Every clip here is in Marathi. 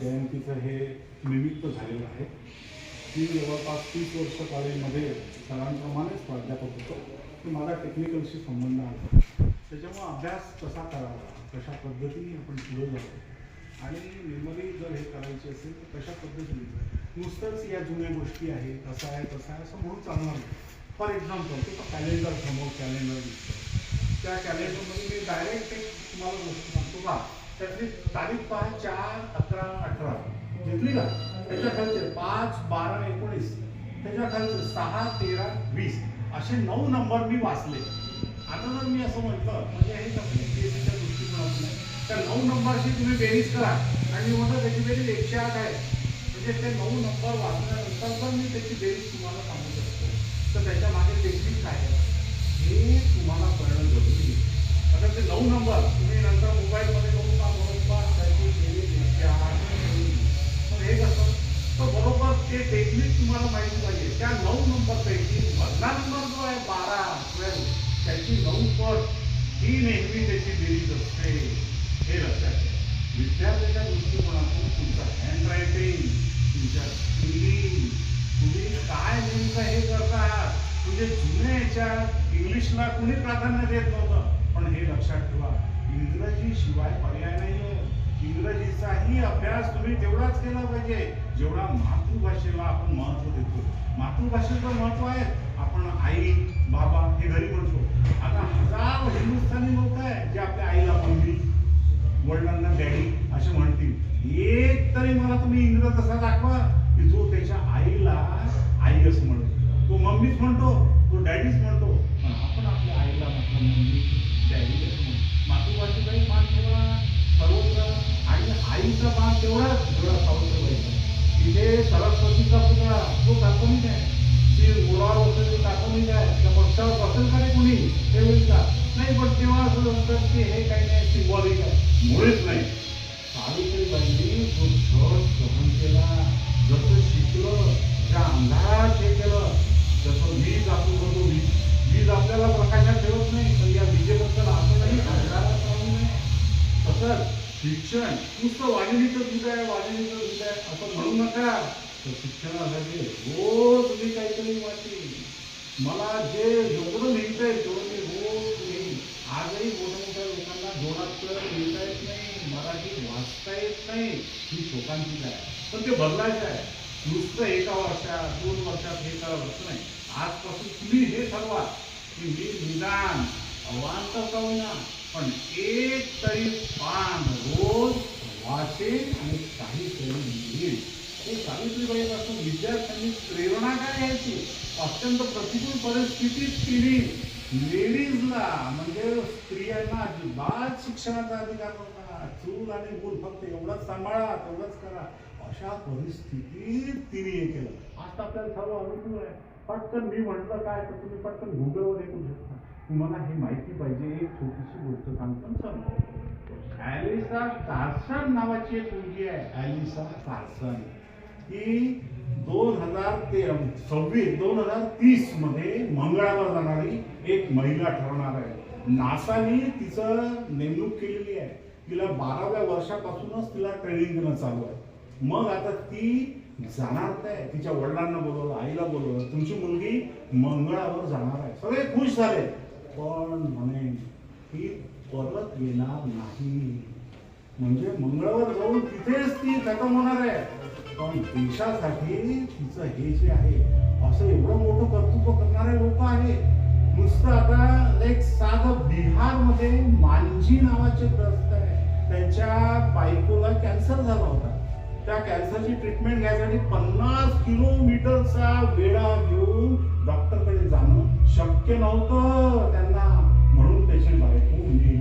जयंतीचं हे निमित्त झालेलं आहे. मी जवळपास तीस वर्ष कॉलेजमध्ये सरांप्रमाणेच प्राध्यापक होतो. की मला टेक्निकलशी संबंध आला. त्याच्यामुळं अभ्यास कसा करावा? कशा पद्धतीने आपण पुढे जातो आणि मेमरी जर हे करायची असेल तर कशा पद्धतीने? नुसतंच या जुन्या गोष्टी आहेत असं आहे तसं आहे असं म्हणून चालणार नाही. फॉर एक्झाम्पल तो कॅलेंडर समोर कॅलेंडर दिसतं त्या कॅलेंडरमध्ये मी डायरेक्ट एक तुम्हाला गोष्ट सांगतो का? त्यातली तारीख पहा चार अकरा अठरा घेतली का? त्याच्या खालचे पाच बारा एकोणीस. त्याच्या खालचे सहा तेरा वीस. असे नऊ नंबर मी वाचले. आता जर मी असं म्हटलं म्हणजे हे कसं बीएससीच्या दृष्टिकोनातून आहे त्या नऊ नंबरची तुम्ही बेरीज करा. आणि मी म्हटलं त्याची बेरीज एकशे आठ आहे. म्हणजे ते नऊ नंबर वाचल्यानंतर पण मी त्याची बेरीज तुम्हाला सांगू शकतो. तर त्याच्यामागे टेक्निक काय आहे? हे तुम्हाला कळणं जरुरी आता ते नऊ नंबर तुम्ही नंतर मोबाईलमध्ये बघू बरोबर ते टेक्निक तुम्हाला माहिती पाहिजे. त्या नऊ नंबर पैकी मधला नंबर जो आहे बारा ट्वेल्व त्याची नऊ पट ही नेहमी त्याची बेरीज असते. हे लक्षात घ्या विद्यार्थ्याच्या दृष्टिकोनातून तुमचं हँडरायटिंग तुमच्या स्पेलिंग तुम्ही काय नेमकं हे करता आहात म्हणजे जुन्या याच्यात इंग्लिशला कुणी प्राधान्य देत नव्हतं? पण हे लक्षात ठेवा. इंग्रजी शिवाय पर्याय नाही आहे इंग्रजीचाही अभ्यास तुम्ही तेवढाच केला पाहिजे. जेवढा मातृभाषेला आपण महत्त्व देतो. मातृभाषेचं महत्त्व आहे. आपण आई बाबा हे घरी म्हणतो आता हजारो हिंदुस्थानी लोक आहे जे आपल्या आईला मम्मी वडिलांना डॅडी असे म्हणतील. एक तरी मला तुम्ही इंग्रज असा दाखवा की जो त्याच्या आईला आई असं म्हणतो. तो मम्मीच म्हणतो. तो काल्पनिक आहे ती मुलावर बसलेली काल्पनिक आहे त्या पक्षावर बसेल का रे कोणी? ते होईल का नाही पण तेव्हा असं असतं की हे काही नाही सिम्बॉलिक आहे. मुळेच नाही. सावित्रीबाईंनी जो छळ सहन केला. जसं शिकलं त्या अंधारात हे केलं जसं वीज आपण बघतो वीज. वीज आपल्याला प्रकाशात ठेवत नाही पण या विजेबद्दल असं नाही अंधारात राहू नये. तसंच शिक्षण नुसतं वाजनीचं दूध आहे वाजनीचं दूध आहे असं म्हणू नका. तर शिक्षणासाठी रोज मी काहीतरी वाचेन मला जे जेवढं लिहिता येतो तेवढं रोज लिहीन. आजही मोठ्या मोठ्या लोकांना जोडात लिहिता येत नाही मराठी वाचता येत नाही ही शोकांतीच आहे. पण ते बदलायचं आहे. नुसतं एका वर्षात दोन वर्षात हे करत असं नाही. आजपासून तुम्ही हे ठरवा की मी निदान आव्हान तर होईना पण एक तरी पान रोज वाचेल आणि काहीतरी लिहीन. हे सावित्रीबाईपासून विद्यार्थ्यांनी प्रेरणा काय घ्यायची अत्यंत प्रतिकूल परिस्थितीत तिने लेडीजला म्हणजे स्त्रियांना अजिबात शिक्षणाचा अधिकार नव्हता. चूल आणि मूल फक्त एवढंच सांभाळा तेवढंच करा. अशा परिस्थितीत तिने हे केलं. आज तर आपल्याला सर्व अनुकूल आहे. पटकन मी म्हटलं काय तर तुम्ही पटकन गुगलवर हे करू शकता. तुम्हाला हे माहिती पाहिजे एक छोटीशी गोष्ट सांगतो सांगतो. ॲलिसा कार्सन नावाची एक मुलगी आहे. Alyssa Carson. की दोन हजार ते सव्वीस दोन हजार तीसमध्ये मंगळावर जाणारी एक महिला ठरणार आहे. नासाने तिचं नेमणूक केलेली आहे. तिला बाराव्या वर्षापासूनच तिला ट्रेनिंग देणं चालू आहे. मग आता ती जाणार काय? तिच्या वडिलांना बोलवलं आईला बोलवलं. तुमची मुलगी मंगळावर जाणार आहे. सगळे खुश झाले. पण म्हणे ती परत येणार नाही. म्हणजे मंगळावर जाऊन तिथेच ती खतम होणार आहे. पण देशासाठी तिचं हे जे आहे असं एवढं मोठं कर्तृत्व करणारे लोक आहेत. नुसतं आता एक साधं बिहारमध्ये मांझी नावाचे ग्रस्त आहे. त्यांच्या बायकोला कॅन्सर झाला होता. त्या कॅन्सरची ट्रीटमेंट घ्यायसाठी पन्नास किलोमीटरचा वेळा घेऊन डॉक्टरकडे जाणं शक्य नव्हतं त्यांना. म्हणून त्याची बायको मेली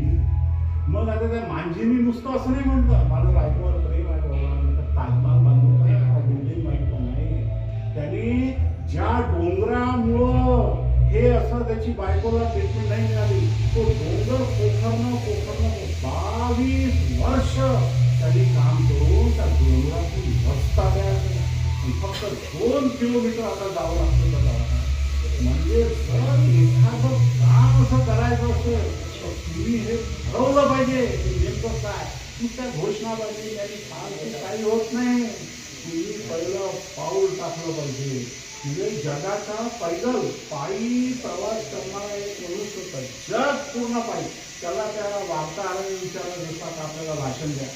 मग आता त्या मांजीनी नुसतं असं नाही म्हणतं माझं बायकोवर प्रेम आहे बाबा ताजमहाल बांधून त्यांनी ज्या डोंगरामुळं हे असं त्याची बायकोला ट्रीटमेंट नाही मिळाली तो डोंगर पोखरणं पोखरणं बावीस वर्ष त्यांनी काम करून त्या डोंगरातून रस्ता तयार केला. फक्त दोन किलोमीटर आता जावं लागतं त्याला म्हणजे जर एखादं काम असं करायचं असेल तर तुम्ही हे ठरवलं पाहिजे नेमकं काय? नुसत्या घोषणाबाजी आणि फारशी काही होत नाही. तुम्ही पहिलं पाऊल टाकलं पाहिजे. म्हणजे जगाचा पैदल पायी प्रवास करणारा एक मनुष्य होता. जग पूर्ण पायी. त्याला त्या वार्ताहराने विचारलं जसं आपल्याला भाषण द्या.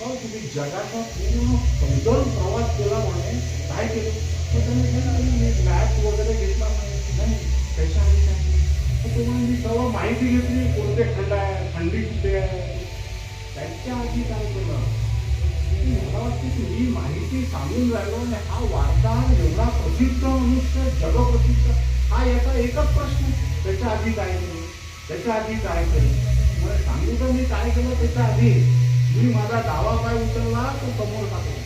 पण तुम्ही जगाचा पूर्ण पैदल प्रवास केला म्हणे. काय केलं? तर त्याने सांगितलं, मॅप वगैरे घेतला नाही त्याच्या नाही तुम्हाला मी सर्व माहिती घेतली. कोणते खंड आहे थंडी कुठे आहे त्यांच्या आधी काय केलं? मला वाटतं की ही माहिती सांगून राहिलो आणि हा वार्ताहर एवढा प्रसिद्ध मनुष्य जगप्रसिद्ध. हा याचा एकच प्रश्न त्याच्या आधी काय केलं त्याच्या आधी काय केलं मला सांगू तर मी काय केलं त्याच्या आधी? मी माझा डावा पाय उचलला तो समोर टाकला.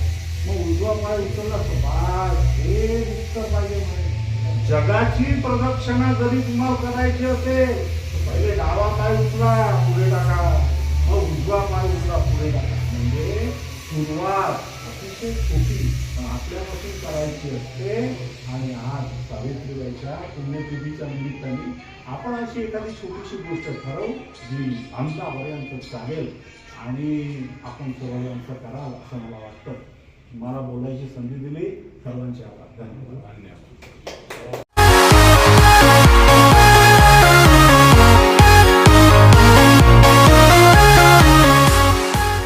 मग उजवा पाय उचलला तर बस हे उत्तर पाहिजे म्हणे जगाची प्रदक्षिणा जरी तुम्हाला करायची असेल पहिले डावा पाय उचला पुढे टाका. मग उजवा पाय सुरुवात अतिशय सोपी पण आपल्यापासून करायची असते. आणि आज सावित्रीबाईच्या पुण्यतिथीच्या निमित्ताने आपण अशी एखादी छोटीशी गोष्ट ठरवू जी आमच्यापर्यंत चालेल आणि आपण सर्वांचं कराल असं मला वाटतं. मला बोलायची संधी दिली. सर्वांचे आभार. धन्यवाद. धन्यवाद.